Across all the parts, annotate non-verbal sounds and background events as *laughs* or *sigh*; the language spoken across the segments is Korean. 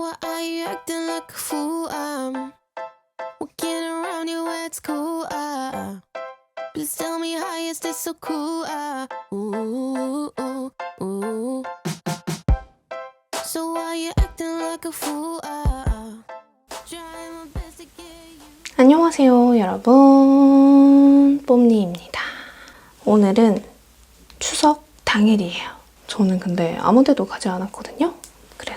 Why are you acting like a fool? I'm walking around you at school. Ah, please tell me how you stay so cool. Ah, ooh, ooh, ooh. So why you acting like a fool? Ah, trying my best to get you. 안녕하세요, 여러분. 뽐니입니다. 오늘은 추석 당일이에요. 저는 근데 아무 데도 가지 않았거든요.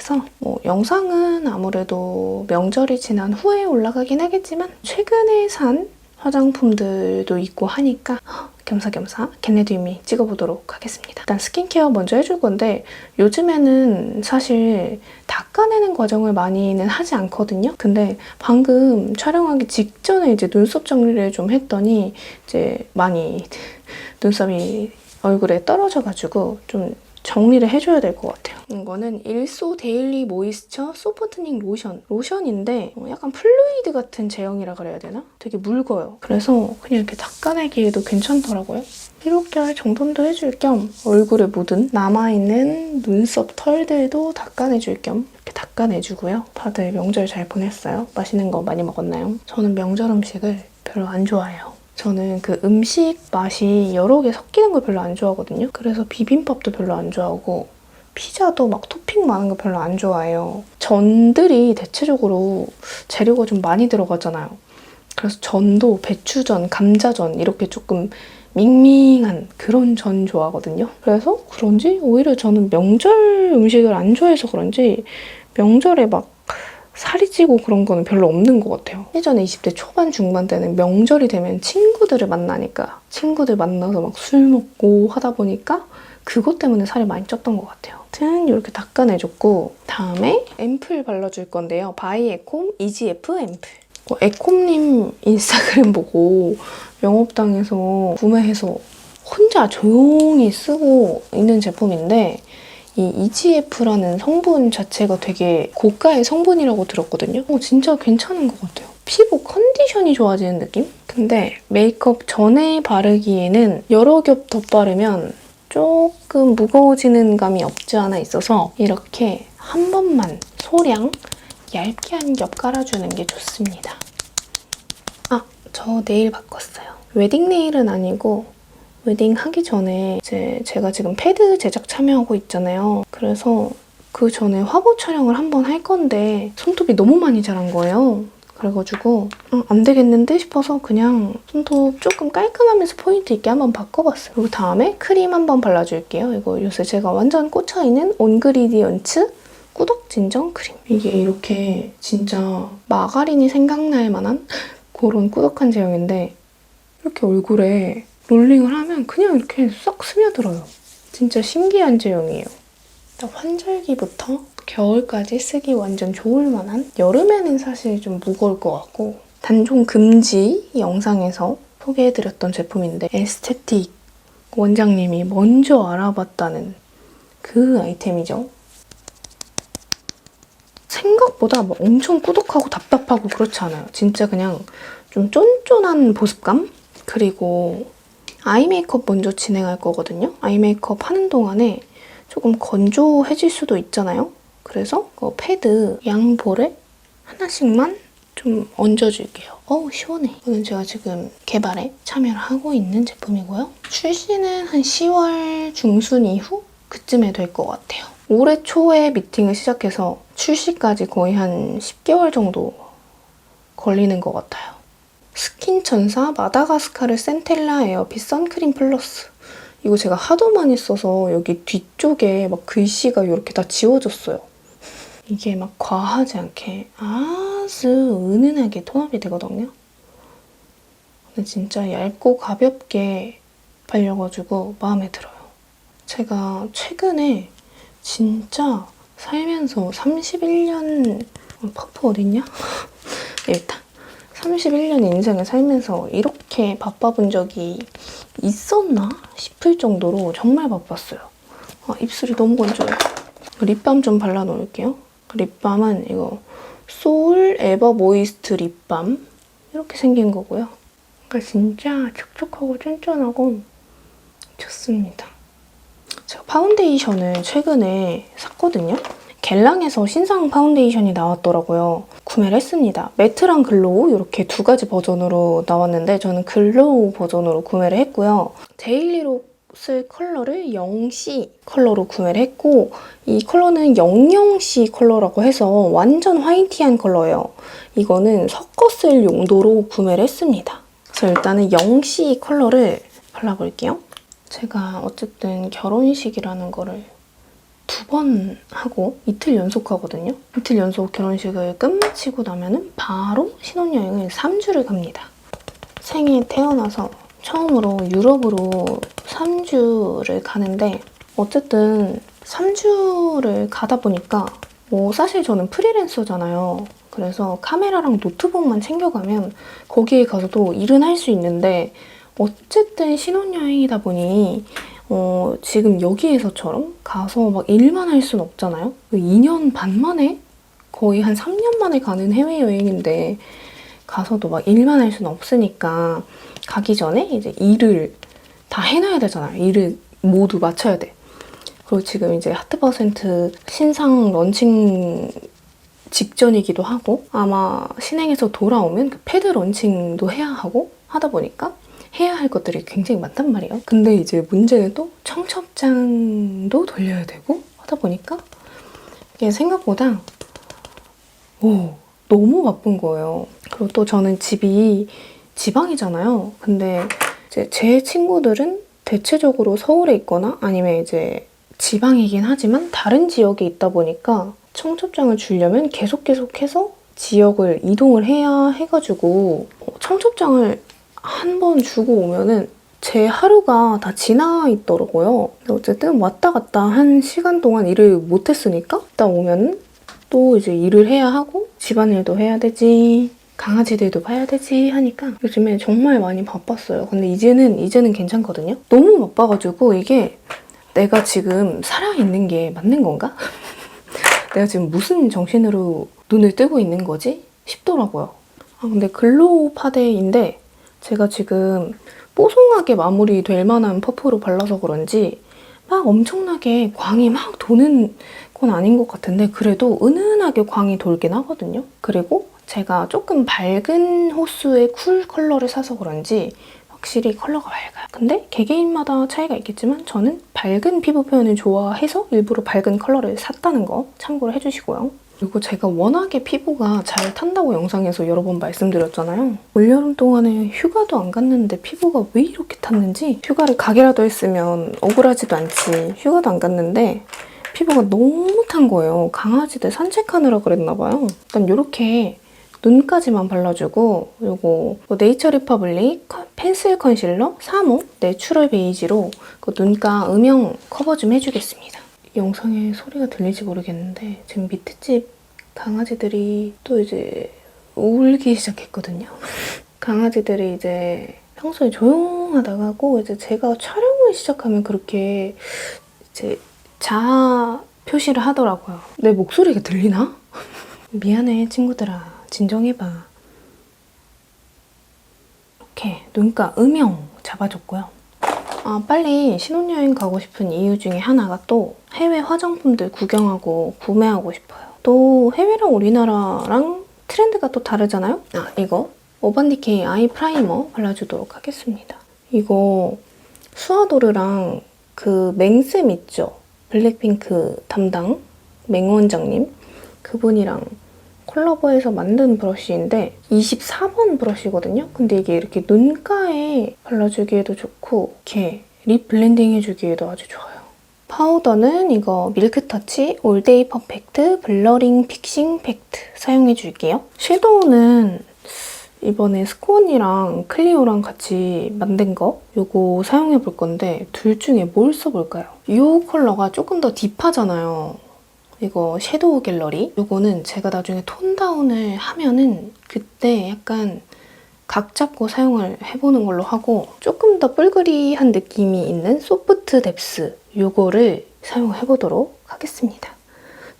그래서 뭐 영상은 아무래도 명절이 지난 후에 올라가긴 하겠지만 최근에 산 화장품들도 있고 하니까 겸사겸사 걔네도 이미 찍어보도록 하겠습니다. 일단 스킨케어 먼저 해줄 건데 요즘에는 사실 닦아내는 과정을 많이는 하지 않거든요. 근데 방금 촬영하기 직전에 이제 눈썹 정리를 좀 했더니 이제 많이 *laughs* 눈썹이 얼굴에 떨어져가지고 좀 정리를 해줘야 될 것 같아요. 이거는 일소 데일리 모이스처 소프트닝 로션. 로션인데 어, 약간 플루이드 같은 제형이라 그래야 되나? 되게 mul거요. 그래서 그냥 이렇게 닦아내기에도 괜찮더라고요. 할 정돈도 해줄 겸 얼굴에 묻은 남아있는 눈썹 털들도 닦아내줄 겸 이렇게 닦아내주고요. 다들 명절 잘 보냈어요? 맛있는 거 많이 먹었나요? 저는 명절 음식을 별로 안 좋아해요. 저는 그 음식 맛이 여러 개 섞이는 걸 별로 안 좋아하거든요. 그래서 비빔밥도 별로 안 좋아하고 피자도 막 토핑 많은 거 별로 안 좋아해요. 전들이 대체적으로 재료가 좀 많이 들어가잖아요. 그래서 전도 배추전, 감자전 이렇게 조금 밍밍한 그런 전 좋아하거든요. 그래서 그런지 오히려 저는 명절 음식을 안 좋아해서 그런지 명절에 막 살이 찌고 그런 거는 별로 없는 것 같아요. 예전에 20대 초반 중반 때는 명절이 되면 친구들을 만나니까 친구들 만나서 막 술 먹고 하다 보니까 그것 때문에 살이 많이 쪘던 것 같아요. 아무튼 이렇게 닦아내줬고 다음에 앰플 발라줄 건데요. 바이에콤 EGF 앰플. 어, 에콤님 인스타그램 보고 영업당에서 구매해서 혼자 조용히 쓰고 있는 제품인데 이 EGF라는 성분 자체가 되게 고가의 성분이라고 들었거든요. 어, 진짜 괜찮은 것 같아요. 피부 컨디션이 좋아지는 느낌? 근데 메이크업 전에 바르기에는 여러 겹 덧바르면 조금 무거워지는 감이 없지 않아 있어서 이렇게 한 번만 소량 얇게 한 겹 깔아주는 게 좋습니다. 아, 저 네일 바꿨어요. 웨딩 네일은 아니고 웨딩 하기 전에 이제 제가 지금 패드 제작 참여하고 있잖아요. 그래서 그 전에 화보 촬영을 한번 할 건데 손톱이 너무 많이 자란 거예요. 그래가지고 어, 안 되겠는데 싶어서 그냥 손톱 조금 깔끔하면서 포인트 있게 한번 바꿔봤어요. 그리고 다음에 크림 한번 발라줄게요. 이거 요새 제가 완전 꽂혀있는 온그리디언츠 꾸덕 진정 크림. 이게 이렇게 진짜 마가린이 생각날 만한 *laughs* 그런 꾸덕한 제형인데 이렇게 얼굴에 롤링을 하면 그냥 이렇게 싹 스며들어요. 진짜 신기한 제형이에요. 환절기부터 겨울까지 쓰기 완전 좋을 만한 여름에는 사실 좀 무거울 것 같고 단종 금지 영상에서 소개해드렸던 제품인데 에스테틱 원장님이 먼저 알아봤다는 그 아이템이죠. 생각보다 막 엄청 꾸덕하고 답답하고 그렇지 않아요. 진짜 그냥 좀 쫀쫀한 보습감? 그리고 아이 메이크업 먼저 진행할 거거든요. 아이 메이크업 하는 동안에 조금 건조해질 수도 있잖아요. 그래서 그 패드 양볼에 하나씩만 좀 얹어줄게요. 어우 시원해. 이거는 제가 지금 개발에 참여를 하고 있는 제품이고요. 출시는 한 10월 중순 이후 그쯤에 될 것 같아요. 올해 초에 미팅을 시작해서 출시까지 거의 한 10개월 정도 걸리는 것 같아요. 스킨천사 마다가스카르 센텔라 에어핏 선크림 플러스 이거 제가 하도 많이 써서 여기 뒤쪽에 막 글씨가 이렇게 다 지워졌어요. 이게 막 과하지 않게 아주 은은하게 톤업이 되거든요. 근데 진짜 얇고 가볍게 발려가지고 마음에 들어요. 제가 최근에 진짜 살면서 31년 어, 퍼프 어딨냐? *laughs* 일단 31년 인생을 살면서 이렇게 바빠본 적이 있었나 싶을 정도로 정말 바빴어요. 아, 입술이 너무 건조해. 립밤 좀 발라놓을게요. 립밤은 이거 소울 에버 모이스트 립밤 이렇게 생긴 거고요. 그러니까 진짜 촉촉하고 쫀쫀하고 좋습니다. 제가 파운데이션을 최근에 샀거든요. 겔랑에서 신상 파운데이션이 나왔더라고요. 구매를 했습니다. 매트랑 글로우 이렇게 두 가지 버전으로 나왔는데 저는 글로우 버전으로 구매를 했고요. 데일리로 쓸 컬러를 0C 컬러로 구매를 했고 이 컬러는 00C 컬러라고 해서 완전 화이티한 컬러예요. 이거는 섞어 쓸 용도로 구매를 했습니다. 그래서 일단은 0C 컬러를 발라볼게요. 제가 어쨌든 결혼식이라는 거를 두 번 하고 이틀 연속 하거든요. 이틀 연속 결혼식을 끝마치고 나면은 바로 신혼여행을 3주를 갑니다. 생에 태어나서 처음으로 유럽으로 3주를 가는데 어쨌든 3주를 가다 보니까 뭐 사실 저는 프리랜서잖아요. 그래서 카메라랑 노트북만 챙겨가면 거기에 가서도 일은 할 수 있는데 어쨌든 신혼여행이다 보니 어, 지금 여기에서처럼 가서 막 일만 할 순 없잖아요. 2년 반 만에 거의 한 3년 만에 가는 해외여행인데 가서도 막 일만 할 수는 없으니까 가기 전에 이제 일을 다 해놔야 되잖아요. 일을 모두 마쳐야 돼. 그리고 지금 이제 하트퍼센트 신상 런칭 직전이기도 하고 아마 신행에서 돌아오면 그 패드 런칭도 해야 하고 하다 보니까 해야 할 것들이 굉장히 많단 말이에요. 근데 이제 문제는 또 청첩장도 돌려야 되고 하다 보니까 이게 생각보다 오 너무 바쁜 거예요. 그리고 또 저는 집이 지방이잖아요. 근데 이제 제 친구들은 대체적으로 서울에 있거나 아니면 이제 지방이긴 하지만 다른 지역에 있다 보니까 청첩장을 주려면 계속 계속해서 지역을 이동을 해야 해가지고 청첩장을 한 번 주고 오면은 제 하루가 다 지나 있더라고요. 근데 어쨌든 왔다 갔다 한 시간 동안 일을 못 했으니까 일단 오면은 또 이제 일을 해야 하고 집안일도 해야 되지 강아지들도 봐야 되지 하니까 요즘에 정말 많이 바빴어요. 근데 이제는 이제는 괜찮거든요. 너무 바빠가지고 이게 내가 지금 살아있는 게 맞는 건가? *laughs* 내가 지금 무슨 정신으로 눈을 뜨고 있는 거지? 싶더라고요. 아, 근데 글로우 파데인데 제가 지금 뽀송하게 마무리될 만한 퍼프로 발라서 그런지 막 엄청나게 광이 막 도는 건 아닌 것 같은데 그래도 은은하게 광이 돌긴 하거든요. 그리고 제가 조금 밝은 호수의 쿨 컬러를 사서 그런지 확실히 컬러가 밝아요. 근데 개개인마다 차이가 있겠지만 저는 밝은 피부 표현을 좋아해서 일부러 밝은 컬러를 샀다는 거 참고를 해주시고요. 그리고 제가 워낙에 피부가 잘 탄다고 영상에서 여러 번 말씀드렸잖아요. 올여름 동안에 휴가도 안 갔는데 피부가 왜 이렇게 탔는지 휴가를 가기라도 했으면 억울하지도 않지 휴가도 안 갔는데 피부가 너무 탄 거예요. 강아지들 산책하느라 그랬나 봐요. 일단 이렇게 눈까지만 발라주고 요거 뭐 네이처 리퍼블릭 컨- 펜슬 컨실러 3호 내추럴 베이지로 그 눈가 음영 커버 좀 해주겠습니다. 영상에 소리가 들릴지 모르겠는데 지금 밑에 집 강아지들이 또 이제 울기 시작했거든요. *laughs* 강아지들이 이제 평소에 조용하다가 꼭 이제 제가 촬영을 시작하면 그렇게 이제 자아 표시를 하더라고요. 내 목소리가 들리나? *laughs* 미안해 친구들아 진정해봐. 이렇게 눈가 음영 잡아줬고요. 아, 빨리 신혼여행 가고 싶은 이유 중에 하나가 또 해외 화장품들 구경하고 구매하고 싶어요. 또 해외랑 우리나라랑 트렌드가 또 다르잖아요? 아, 이거 어반디케이 아이 프라이머 발라주도록 하겠습니다. 이거 수아도르랑 그 맹쌤 있죠? 블랙핑크 담당 맹원장님 그분이랑 콜라보해서 만든 브러쉬인데 24번 브러쉬거든요. 근데 이게 이렇게 눈가에 발라주기에도 좋고 이렇게 립 블렌딩 해주기에도 아주 좋아요. 파우더는 이거 밀크터치 올데이 퍼펙트 블러링 픽싱 팩트 사용해줄게요. 섀도우는 이번에 스콘이랑 클리오랑 같이 만든 거 이거 사용해볼 건데 둘 중에 뭘 써볼까요? 이 컬러가 조금 더 딥하잖아요. 이거 섀도우 갤러리. 이거는 제가 나중에 톤 다운을 하면은 그때 약간 각 잡고 사용을 해보는 걸로 하고 조금 더 뿔그리한 느낌이 있는 소프트 뎁스 이거를 사용해보도록 하겠습니다.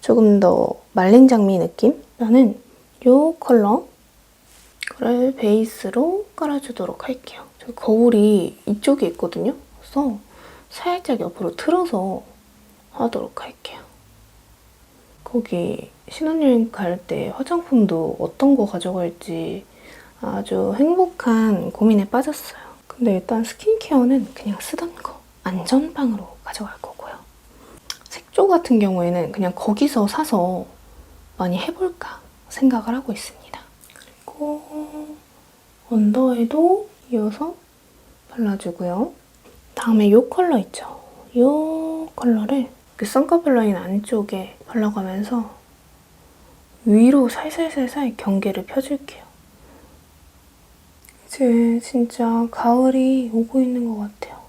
조금 더 말린 장미 느낌 나는 이 컬러 를 베이스로 깔아주도록 할게요. 저 거울이 이쪽에 있거든요. 그래서 살짝 옆으로 틀어서 하도록 할게요. 거기 신혼여행 갈 때 화장품도 어떤 거 가져갈지 아주 행복한 고민에 빠졌어요. 근데 일단 스킨케어는 그냥 쓰던 거 안전빵으로 가져갈 거고요. 색조 같은 경우에는 그냥 거기서 사서 많이 해볼까 생각을 하고 있습니다. 그리고 언더에도 이어서 발라주고요. 다음에 이 컬러 있죠? 이 컬러를 그 썬커블 라인 안쪽에 발라가면서 위로 살살살살 경계를 펴줄게요. 이제 진짜 가을이 오고 있는 것 같아요.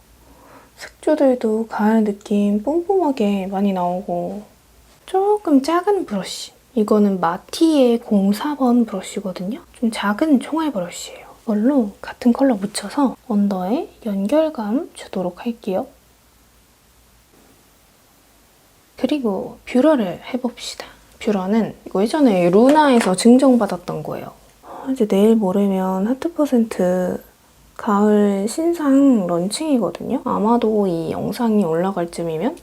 색조들도 가을 느낌 뿜뿜하게 많이 나오고 조금 작은 브러쉬. 이거는 마티의 04번 브러쉬거든요. 좀 작은 총알 브러쉬예요. 이걸로 같은 컬러 묻혀서 언더에 연결감 주도록 할게요. 그리고 뷰러를 해봅시다. 뷰러는 이거 예전에 루나에서 증정받았던 거예요. 아, 이제 내일 모레면 하트 퍼센트 가을 신상 런칭이거든요. 아마도 이 영상이 올라갈 쯤이면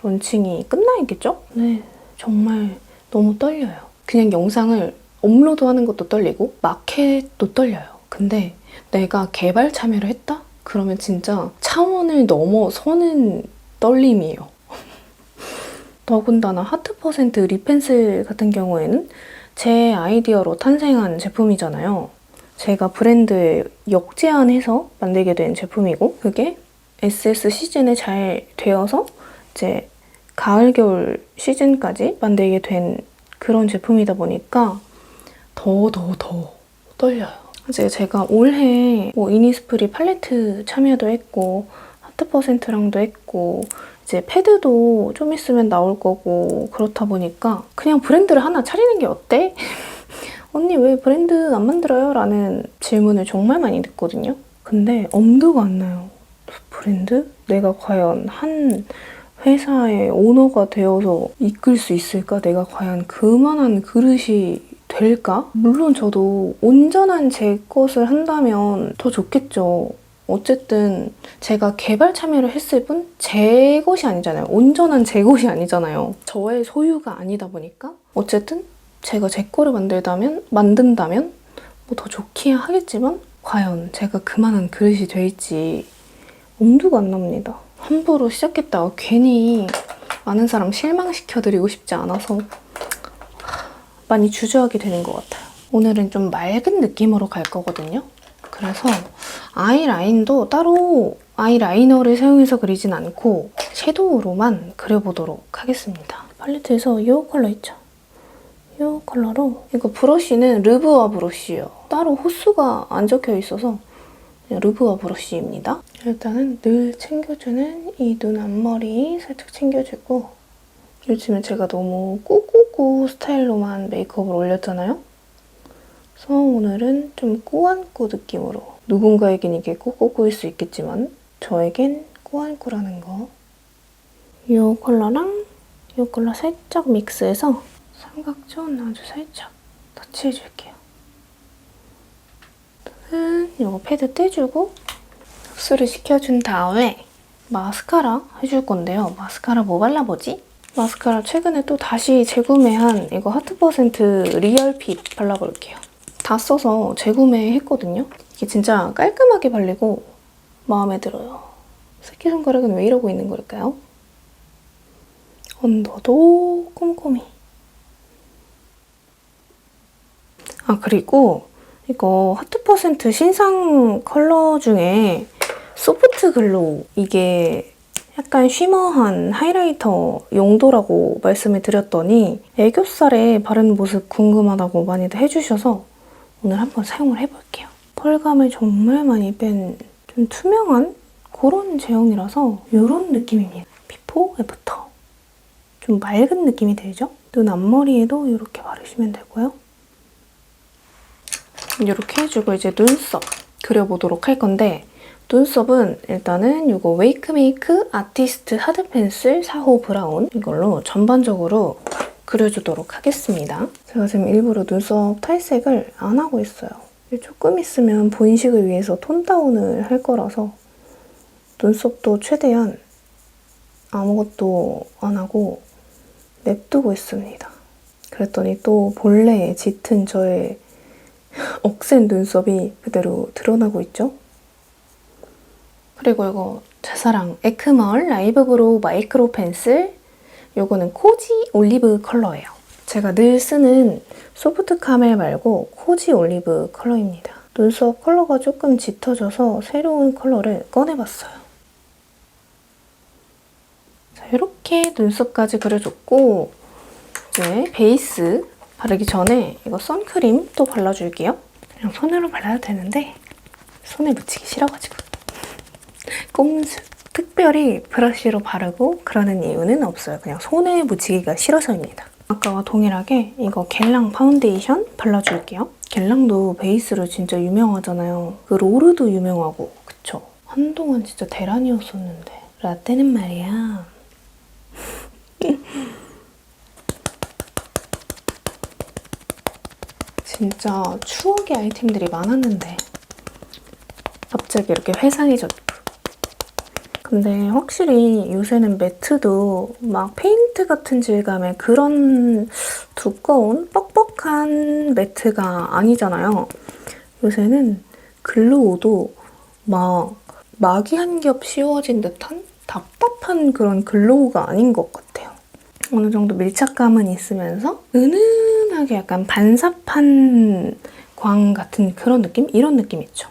런칭이 끝나 있겠죠? 네, 정말 너무 떨려요. 그냥 영상을 업로드하는 것도 떨리고 마켓도 떨려요. 근데 내가 개발 참여를 했다? 그러면 진짜 차원을 넘어서는 떨림이에요. 더군다나 하트퍼센트 립펜슬 같은 경우에는 제 아이디어로 탄생한 제품이잖아요. 제가 브랜드에 역제안해서 만들게 된 제품이고 그게 SS 시즌에 잘 되어서 이제 가을 겨울 시즌까지 만들게 된 그런 제품이다 보니까 더 더 더 떨려요. 이제 제가 올해 뭐 이니스프리 팔레트 참여도 했고 하트퍼센트랑도 했고 이제 패드도 좀 있으면 나올 거고 그렇다 보니까 그냥 브랜드를 하나 차리는 게 어때? *laughs* 언니 왜 브랜드 안 만들어요? 라는 질문을 정말 많이 듣거든요. 근데 엄두가 안 나요. 브랜드? 내가 과연 한 회사의 오너가 되어서 이끌 수 있을까? 내가 과연 그만한 그릇이 될까? 물론 저도 온전한 제 것을 한다면 더 좋겠죠. 어쨌든 제가 개발 참여를 했을 뿐 제 것이 아니잖아요. 온전한 제 것이 아니잖아요. 저의 소유가 아니다 보니까 어쨌든 제가 제 거를 만들다면 만든다면 뭐 더 좋기야 하겠지만 과연 제가 그만한 그릇이 될지 엄두가 안 납니다. 함부로 시작했다가 괜히 많은 사람 실망시켜드리고 싶지 않아서 많이 주저하게 되는 것 같아요. 오늘은 좀 맑은 느낌으로 갈 거거든요. 그래서 아이라인도 따로 아이라이너를 사용해서 그리진 않고 섀도우로만 그려보도록 하겠습니다. 팔레트에서 이 컬러 있죠? 이 컬러로 이거 브러쉬는 르브아 브러쉬예요. 따로 호수가 안 적혀 있어서 르브아 브러쉬입니다. 일단은 늘 챙겨주는 이 눈 앞머리 살짝 챙겨주고 요즘에 제가 너무 꾸꾸꾸 스타일로만 메이크업을 올렸잖아요. 그래서 오늘은 좀 꾸안꾸 느낌으로 누군가에겐 이게 꾸꾸꾸일 수 있겠지만 저에겐 꾸안꾸라는 거. 이 컬러랑 이 컬러 살짝 믹스해서 삼각존 아주 살짝 터치해줄게요. 저는 이거 패드 떼주고 흡수를 시켜준 다음에 마스카라 해줄 건데요. 마스카라 뭐 발라보지? 마스카라 최근에 또 다시 재구매한 이거 하트 퍼센트 리얼핏 발라볼게요. 다 써서 재구매했거든요. 이게 진짜 깔끔하게 발리고 마음에 들어요. 새끼손가락은 왜 이러고 있는 걸까요? 언더도 꼼꼼히. 아 그리고 이거 하트퍼센트 신상 컬러 중에 소프트 글로우 이게 약간 쉬머한 하이라이터 용도라고 말씀을 드렸더니 애교살에 바르는 모습 궁금하다고 많이들 해주셔서 오늘 한번 사용을 해볼게요. 펄감을 정말 많이 뺀 좀 투명한 그런 제형이라서 이런 느낌입니다. 비포, 애프터. 좀 맑은 느낌이 들죠? 눈 앞머리에도 이렇게 바르시면 되고요. 이렇게 해주고 이제 눈썹 그려보도록 할 건데 눈썹은 일단은 이거 웨이크메이크 아티스트 하드 펜슬 4호 브라운 이걸로 전반적으로 그려주도록 하겠습니다. 제가 지금 일부러 눈썹 탈색을 안 하고 있어요. 조금 있으면 본식을 위해서 톤 다운을 할 거라서 눈썹도 최대한 아무것도 안 하고 냅두고 있습니다. 그랬더니 또 본래의 짙은 저의 *laughs* 억센 눈썹이 그대로 드러나고 있죠? 그리고 이거 제 사랑 에크멀 라이브 브로우 마이크로 펜슬 요거는 코지 올리브 컬러예요. 제가 늘 쓰는 소프트 카멜 말고 코지 올리브 컬러입니다. 눈썹 컬러가 조금 짙어져서 새로운 컬러를 꺼내봤어요. 자, 이렇게 눈썹까지 그려줬고 이제 베이스 바르기 전에 이거 선크림 또 발라줄게요. 그냥 손으로 발라도 되는데 손에 묻히기 싫어가지고 *laughs* 꼼수 특별히 브러쉬로 바르고 그러는 이유는 없어요. 그냥 손에 묻히기가 싫어서입니다. 아까와 동일하게 이거 겔랑 파운데이션 발라줄게요. 겔랑도 베이스로 진짜 유명하잖아요. 그 로르도 유명하고 그쵸? 한동안 진짜 대란이었었는데 라떼는 말이야. *laughs* 진짜 추억의 아이템들이 많았는데 갑자기 이렇게 회상해졌고 근데 확실히 요새는 매트도 막 페인트 같은 질감의 그런 두꺼운 뻑뻑한 매트가 아니잖아요. 요새는 글로우도 막 막이 한 겹 씌워진 듯한 답답한 그런 글로우가 아닌 것 같아요. 어느 정도 밀착감은 있으면서 은은하게 약간 반사판 광 같은 그런 느낌? 이런 느낌 있죠.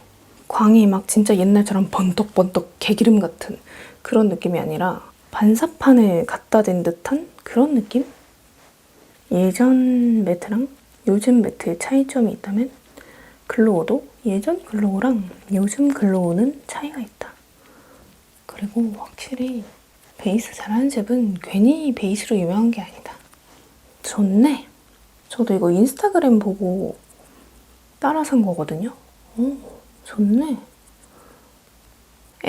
광이 막 진짜 옛날처럼 번떡번떡 개기름 같은 그런 느낌이 아니라 반사판을 갖다 댄 듯한 그런 느낌? 예전 매트랑 요즘 매트의 차이점이 있다면 글로우도 예전 글로우랑 요즘 글로우는 차이가 있다. 그리고 확실히 베이스 잘하는 집은 괜히 베이스로 유명한 게 아니다. 좋네. 저도 이거 인스타그램 보고 따라 산 거거든요. 오, 좋네.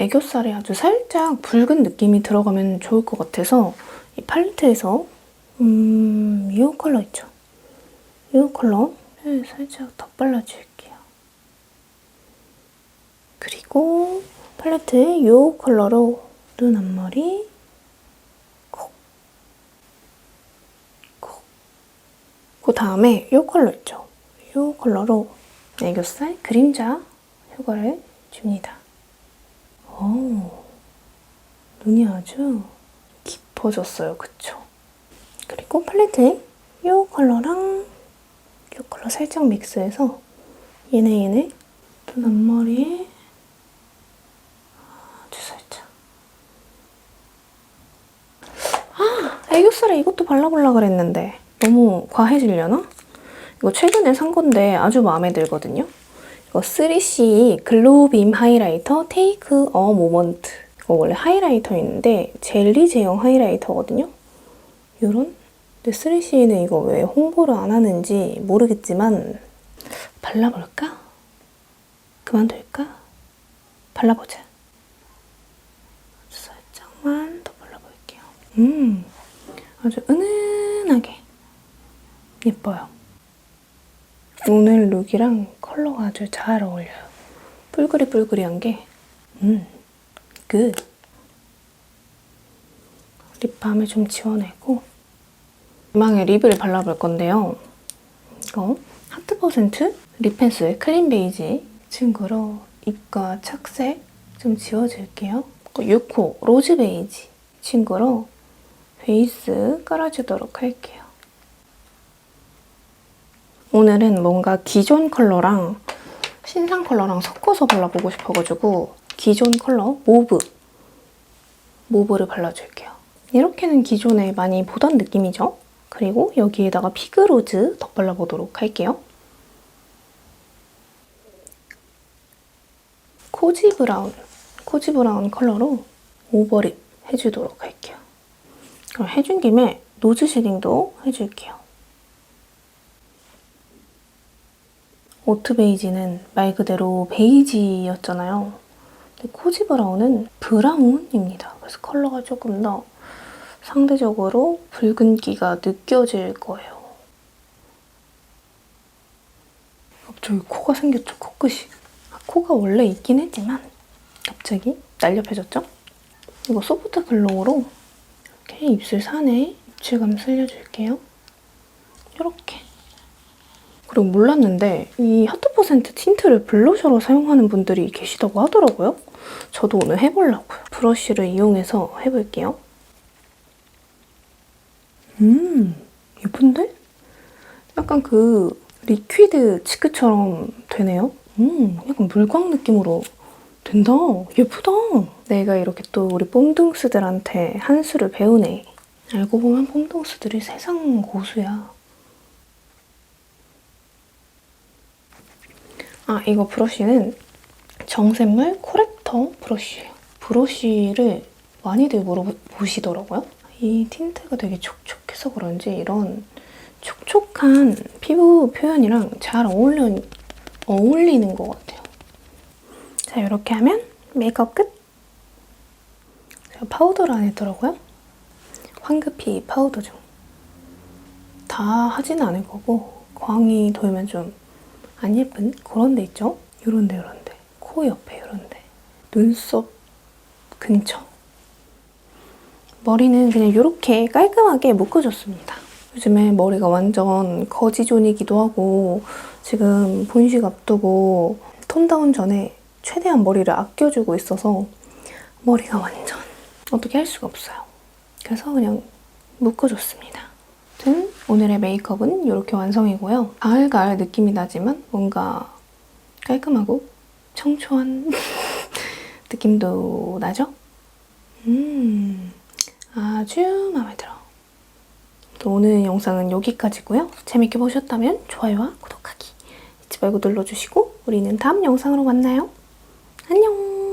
애교살에 아주 살짝 붉은 느낌이 들어가면 좋을 것 같아서 이 팔레트에서 음, 이 컬러 있죠? 이 컬러 네, 살짝 덧발라줄게요. 그리고 팔레트에 이 컬러로 눈 앞머리. 그 다음에 이 컬러 있죠? 이 컬러로 애교살 그림자 효과를 줍니다. 오, 눈이 아주 깊어졌어요. 그쵸? 그리고 팔레트에 이 컬러랑 이 컬러 살짝 믹스해서 얘네 얘네 눈 앞머리에 아주 살짝 아! 애교살에 이것도 발라보려고 그랬는데 너무 과해지려나? 이거 최근에 산 건데 아주 마음에 들거든요. 이거 3C 글로우빔 하이라이터 테이크 어 모먼트 이거 원래 하이라이터였는데 젤리 제형 하이라이터거든요. 요런 근데 3C는 이거 왜 홍보를 안 하는지 모르겠지만 발라볼까? 그만둘까? 발라보자. 살짝만 더 발라볼게요. 음, 아주 은은하게 예뻐요. 오늘 룩이랑 컬러가 아주 잘 어울려요. 뿔그리뿔그리한 게, 음, 굿. 립밤을 좀 지워내고, 희망의 립을 발라볼 건데요. 이거 하트 퍼센트 립 펜슬 클린 베이지 친구로 입과 착색 좀 지워줄게요. 6호 로즈 베이지 친구로 베이스 깔아주도록 할게요. 오늘은 뭔가 기존 컬러랑 신상 컬러랑 섞어서 발라보고 싶어가지고 기존 컬러 모브 모브를 발라줄게요. 이렇게는 기존에 많이 보던 느낌이죠? 그리고 여기에다가 피그로즈 덧발라보도록 할게요. 코지 브라운, 코지 브라운 컬러로 오버립 해주도록 할게요. 그럼 해준 김에 노즈 쉐딩도 해줄게요. 오트 베이지는 말 그대로 베이지였잖아요. 코지 브라운은 브라운입니다. 그래서 컬러가 조금 더 상대적으로 붉은기가 느껴질 거예요. 갑자기 코가 생겼죠, 코끝이. 아, 코가 원래 있긴 했지만 갑자기 날렵해졌죠? 이거 소프트 글로우로 이렇게 입술 산에 질감 살려줄게요. 이렇게. 그리고 몰랐는데 이 하트 퍼센트 틴트를 블러셔로 사용하는 분들이 계시다고 하더라고요. 저도 오늘 해보려고요. 브러쉬를 이용해서 해볼게요. 음, 예쁜데? 약간 그 리퀴드 치크처럼 되네요. 음, 약간 물광 느낌으로 된다. 예쁘다. 내가 이렇게 또 우리 뽕둥스들한테 한 수를 배우네. 알고 보면 뽕둥스들이 세상 고수야. 아, 이거 브러쉬는 정샘물 코렉터 브러쉬예요. 브러쉬를 많이들 물어보시더라고요. 이 틴트가 되게 촉촉해서 그런지 이런 촉촉한 피부 표현이랑 잘 어울려, 어울리는 것 같아요. 자, 이렇게 하면 메이크업 끝! 제가 파우더를 안 했더라고요. 황급히 파우더 중. 다 하진 않을 거고 광이 돌면 좀 안 예쁜 그런 데 있죠? 요런 데 요런 데 코 옆에 요런 데 눈썹 근처 머리는 그냥 이렇게 깔끔하게 묶어줬습니다. 요즘에 머리가 완전 거지존이기도 하고 지금 본식 앞두고 톤다운 전에 최대한 머리를 아껴주고 있어서 머리가 완전 어떻게 할 수가 없어요. 그래서 그냥 묶어줬습니다. 아무튼 오늘의 메이크업은 이렇게 완성이고요. 가을가을 느낌이 나지만 뭔가 깔끔하고 청초한 *laughs* 느낌도 나죠? 음, 아주 마음에 들어. 또 오늘 영상은 여기까지고요. 재밌게 보셨다면 좋아요와 구독하기 잊지 말고 눌러주시고 우리는 다음 영상으로 만나요. 안녕!